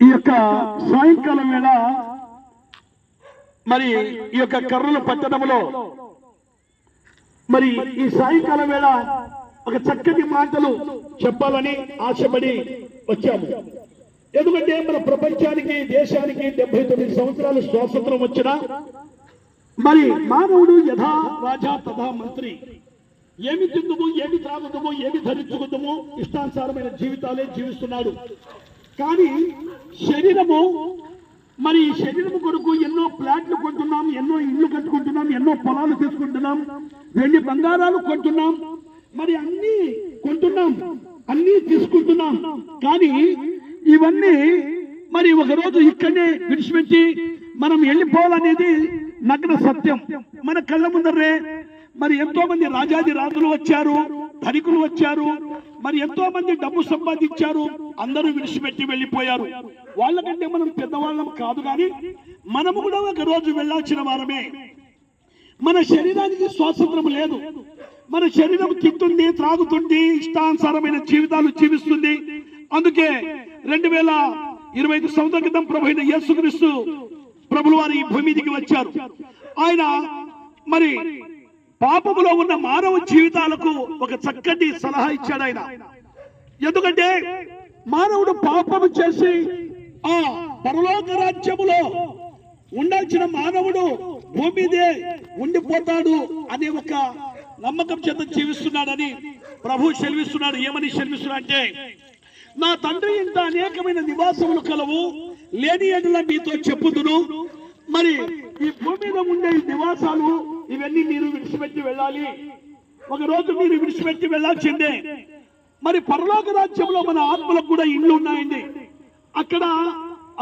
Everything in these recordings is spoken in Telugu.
ఈ యొక్క సాయంకాలం వేళ మరి ఈ యొక్క కర్రల పట్టడంలో మరి ఈ సాయంకాలం వేళ ఒక చక్కటి మాటలు చెప్పాలని ఆశపడి వచ్చాము. ఎందుకంటే మన ప్రపంచానికి దేశానికి డెబ్బై తొమ్మిది సంవత్సరాలు స్వాతంత్రం వచ్చిన మరి మానవుడు యథా రాజా తథా మంత్రి ఏమి తిందుము ఏమి త్రాగుదము ఏమి ధరించుకుందము ఇష్టానుసారమైన జీవితాలే జీవిస్తున్నాడు. కానీ శరీరము మరి ఈ శరీరము కొరకు ఎన్నో ప్లాట్లు కొంటున్నాం ఎన్నో ఇల్లు కట్టుకుంటున్నాం ఎన్నో పొలాలు తీసుకుంటున్నాం వెండి బంగారాలు కొంటున్నాం మరి అన్ని కొంటున్నాం అన్ని తీసుకుంటున్నాం. కానీ ఇవన్నీ మరి ఒకరోజు ఇక్కడనే విడిచిపెట్టి మనం వెళ్ళిపోవాలనేది నగ్న సత్యం. మన కళ్ళ ముందరే మరి ఎంతో మంది రాజాది రాజులు వచ్చారు ధనికులు వచ్చారు మరి ఎంతో మంది డబ్బు సంపాదించారు అందరూ విడిచిపెట్టి వెళ్ళిపోయారు. వాళ్ళకంటే మనం పెద్దవాళ్ళం కాదు కానీ మనము కూడా ఒక రోజు వెళ్ళాల్సిన వారమే. మన శరీరానికి స్వాతంత్రం లేదు. మన శరీరం తింటుంది త్రాగుతుంది ఇష్టానుసారమైన జీవితాలు జీవిస్తుంది. అందుకే రెండు వేల ఇరవై ఐదు సంవత్సరాల క్రితం ప్రభు అయిన యేసుక్రీస్తు ప్రభులు వారి భూమిదికి వచ్చారు. ఆయన మరి పాపములో ఉన్న మానవ జీవితాలకు ఒక చక్కటి సలహా ఇచ్చాడు ఆయన. ఎందుకంటే మానవుడు పాపము చేసి ఆ పరలోక రాజ్యములో ఉండాల్సిన మానవుడు భూమిదే ఉండిపోతాడు అనే ఒక నమ్మకం చేత జీవిస్తున్నాడని ప్రభు సెలవిస్తున్నాడు. ఏమని సెలవిస్తున్నాడు అంటే నా తండ్రి ఇంత అనేకమైన నివాసములు కలవు లేని ఎడల మీతో చెప్పుదును. మరి ఈ భూమి మీద ఉండే ఈ నివాసాలు ఇవన్నీ మీరు విడిచిపెట్టి వెళ్ళాలి. ఒక రోజు మీరు విడిచిపెట్టి వెళ్ళాల్సిందే. మరి పరలోక రాజ్యంలో మన ఆత్మలకు కూడా ఇండ్లు ఉన్నాయండి. అక్కడ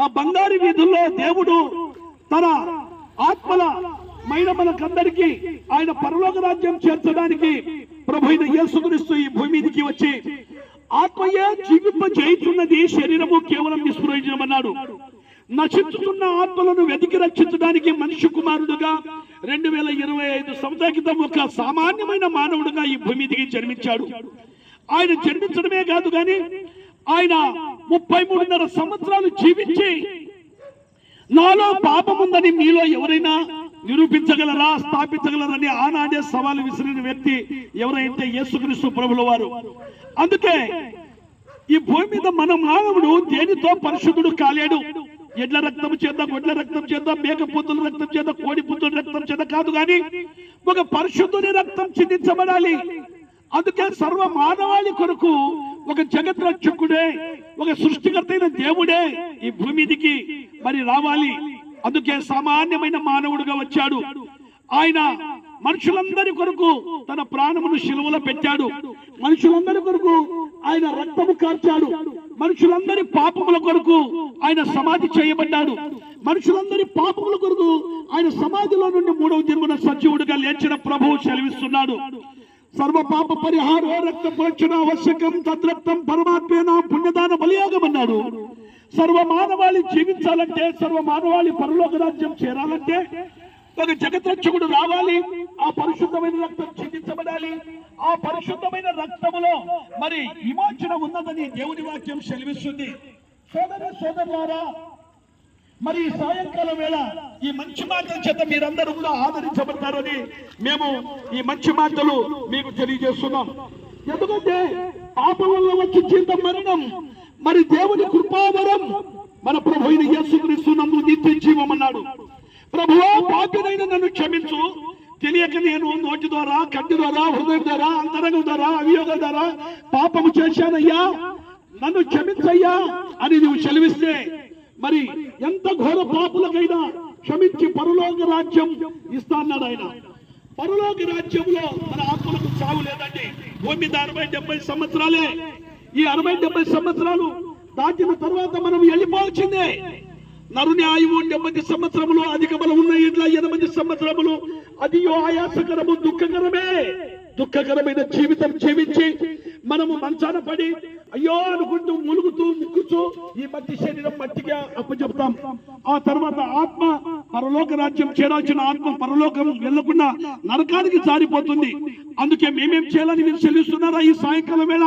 ఆ బంగారు వీధుల్లో దేవుడు తన ఆత్మల మైన మనకందరికీ ఆయన పరలోక రాజ్యం చేర్చడానికి ప్రభు యేసుక్రీస్తు ఈ భూమి మీదకి వచ్చి ఆత్మయే జీవింప చేయుచున్నది శరీరము కేవలం నిష్ప్రయోజనమన్నాడు నశించుతున్న ఆత్మలను వెతికి రక్షించడానికి మనిషి కుమారుడుగా రెండు వేల ఇరవై ఐదు సంవత్సరాల క్రితం ఒక సామాన్యమైన మానవుడుగా ఈ భూమి దిగి జన్మించాడు. ఆయన జన్మించడమే కాదు కానీ ఆయన ముప్పై మూడున్నర సంవత్సరాలు జీవించి నాలో పాపముందని మీలో ఎవరైనా నిరూపించగలరా స్థాపించగలరని ఆనాడే సవాలు విసిరిన వ్యక్తి ఎవరైతే యేసుక్రీస్తు ప్రభుల వారు. అందుకే ఈ భూమి మీద మన మానవుడు దేనితో పరిశుద్ధుడు కాలేడు? ఎడ్ల రక్తం చేత గొడ్ల రక్తం చేత మేక పుత్తుల రక్తం చేత కోడి పుత్తుల రక్తం చేత కాదు కానీ ఒక పరిశుద్ధుని రక్తం చిందించబడాలి. అందుకే సర్వ మానవాళి కొరకు ఒక జగత్ రక్షకుడే ఒక సృష్టికర్త అయిన దేవుడే ఈ భూమిదికి మరి రావాలి. అందుకే సామాన్యమైన మానవుడుగా వచ్చాడు. ఆయన మనుషులందరి కొరకు తన ప్రాణమును శిలువలో పెట్టాడు. మనుషులందరి కొరకు ఆయన రక్తము కార్చాడు. మనుషులందరి పాపముల కొరకు ఆయన సమాధి చేయబడ్డాడు. మనుషులందరి పాపముల కొరకు ఆయన సమాధిలో నుండి మూడవ జన్మన సజీవుడిగా లేచిన ప్రభువు సెలవిస్తున్నాడు. సర్వ పాప పరిహారో రక్త ప్రోక్షణ ఆవశ్యకం తద్రక్తం పరమాత్మేన పుణ్యదాన బలియాగం అన్నాడు. సర్వ మానవాళి జీవించాలంటే సర్వ మానవాళి పరలోక రాజ్యం చేరాలంటే ఒక జగత్రక్షకుడు రావాలి ఆ పరిశుద్ధమైన రక్తం చిందించబడాలి ఆ పరిశుద్ధమైన రక్తములో మరి విమోచన ఉన్నదని దేవుని వాక్యం సెలవిస్తుంది. సోదర సోదరులారా మరి సాయంకాలం వేళ ఈ మంచి మాటల చేత మీరందరూ కూడా ఆదరించబడతారని మేము ఈ మంచి మాటలు మీకు తెలియజేస్తున్నాం. ఎందుకంటే పాపం వల్ల వచ్చి చింత మరణం మరి దేవుని కృపావరం మన ప్రభు యేసుక్రీస్తు నందు నిత్య జీవమన్నాడు. ప్రభువా పాపినైన నన్ను క్షమించు. తెలియక నేను నోటి ద్వారా కంటి ద్వారా హృదయం ద్వారా అంతరంగం ద్వారా అవియోగం ద్వారా పాపము చేశానయ్యా. నన్ను క్షమించయ్యా అని నువ్వు చెలివిస్తే మరి ఎంత ఘోర పాపులకైనా క్షమించి పరలోక రాజ్యం ఇస్తా అన్నాడు ఆయన. పరలోక రాజ్యంలో మన ఆత్మలకు చావు లేదండి. భూమి మీద అరవై డెబ్బై సంవత్సరాలే. ఈ అరవై డెబ్బై సంవత్సరాలు దాటిన తర్వాత మనం వెళ్ళిపోవాల్సిందే. నరుని ఆయువు డెబ్బై సంవత్సరములు అధిక బలం ఉన్న ఇట్లా ఎనిమిది సంవత్సరములు అది ఆయాసకరము దుఃఖకరమే. దుఃఖకరమైన జీవితం జీవించి మనము మంచాన పడి అయ్యో అనుకుంటూ ములుగుతూ ముక్కుతూ ఈ మట్టి శరీరం మట్టిగా అప్పచెప్తాం. ఆ తర్వాత ఆత్మ పరలోక రాజ్యం చేరాల్సిన ఆత్మ పరలోకం వెళ్ళకుండా నరకానికి జారిపోతుంది. అందుకే మేమేం చేయాలని మీరు చెల్లిస్తున్నారా ఈ సాయంకాలం వేళ?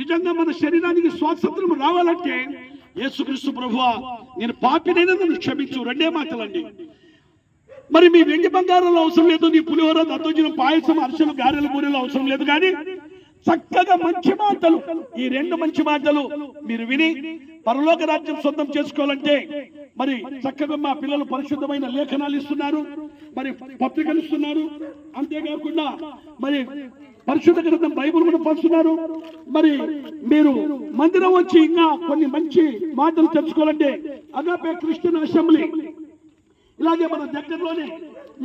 నిజంగా మన శరీరానికి స్వాతంత్రం రావాలంటే యేసుక్రీస్తు ప్రభు నేను పాపినైనా నన్ను క్షమించు రెండే మాటలండి. మరి మీ వెండి బంగారంలో అవసరం లేదు నీ పులిహోర దత్తోజనం పాయసం అర్చలు గారెలు బూరెలు అవసరం లేదు కానీ చక్కగా మంచి మాటలు ఈ రెండు మంచి మాటలు మీరు విని పరలోక రాజ్యం సొంతం చేసుకోవాలంటే మరి చక్కగా మా పిల్లలు పరిశుద్ధమైన లేఖనాలు ఇస్తున్నారు మరి పత్రికలు ఇస్తున్నారు. అంతేకాకుండా మరి పరిశుద్ధ గ్రంథం బైబుల్ కూడా పంచుతున్నారు. మరి మీరు మందిరం వచ్చి ఇంకా కొన్ని మంచి మాటలు తెలుసుకోవాలంటే అగాపే క్రిస్టియన్ అసెంబ్లీ ఇలాగే మన దగ్గరలోనే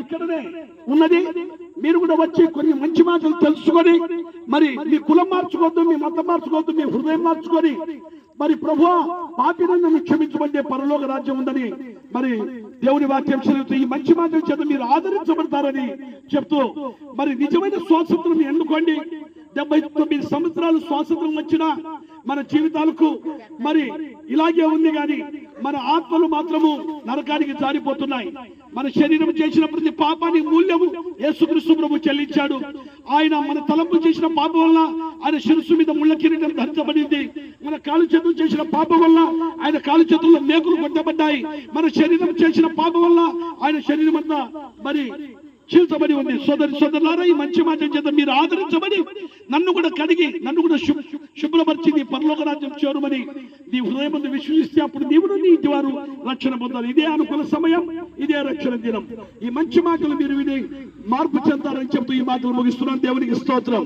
ఇక్కడనే ఉన్నది. మీరు కూడా వచ్చి కొన్ని మంచి మాటలు తెలుసుకొని మరి మీ కులం మార్చుకోవద్దు మీ మతం మార్చుకోవద్దు మీ హృదయం మార్చుకొని మరి ప్రభు పాపినందుని క్షమించమంటే పరలోక రాజ్యం ఉందని మరి దేవుని వాక్యం చదువుతూ ఈ మంచి మాటల చేత మీరు ఆదరించబడతారని చెప్తూ మరి నిజమైన స్వాతంత్రం ఎన్నుకోండి. డెబ్బై తొమ్మిది సంవత్సరాలు స్వాతంత్రం వచ్చిన మన జీవితాలకు మరి ఇలాగే ఉంది కానీ మన ఆత్మలు మాత్రము నరకానికి జారిపోతున్నాయి. మన శరీరం చేసిన ప్రతి పాపానికి మూల్యము యేసుక్రీస్తు ప్రభు చెల్లించాడు. ఆయన మన తలంపు చేసిన పాపం వల్ల ఆయన శిరస్సు మీద ముళ్ళ కిరీటం ధరించబడింది. మన కాలు చేతులు చేసిన పాపం వల్ల ఆయన కాలు చేతుల్లో మేకులు కొట్టబడ్డాయి. మన శరీరం చేసిన పాపం వల్ల ఆయన శరీరం అంతా మరి చీల్చబడి ఉంది. సోదరి సోదరులారా ఈ మంచి మాట చేత మీరు ఆదరించబడి నన్ను కూడా కడిగి నన్ను కూడా శు- శుభ్రపరిచి నీ పరలోక రాజ్యం చేరుమని నీ హృదయం విశ్వసిస్తే అప్పుడు నీవు నీ ఇంటి వారు రక్షణ పొందాలి. ఇదే అనుకున్న సమయం ఇదే రక్షణ దినం. ఈ మంచి మాటలు మీరు విని మార్పు చెందాలని చెప్తూ ఈ మాటలు ముగిస్తున్నాను. దేవునికి స్తోత్రం.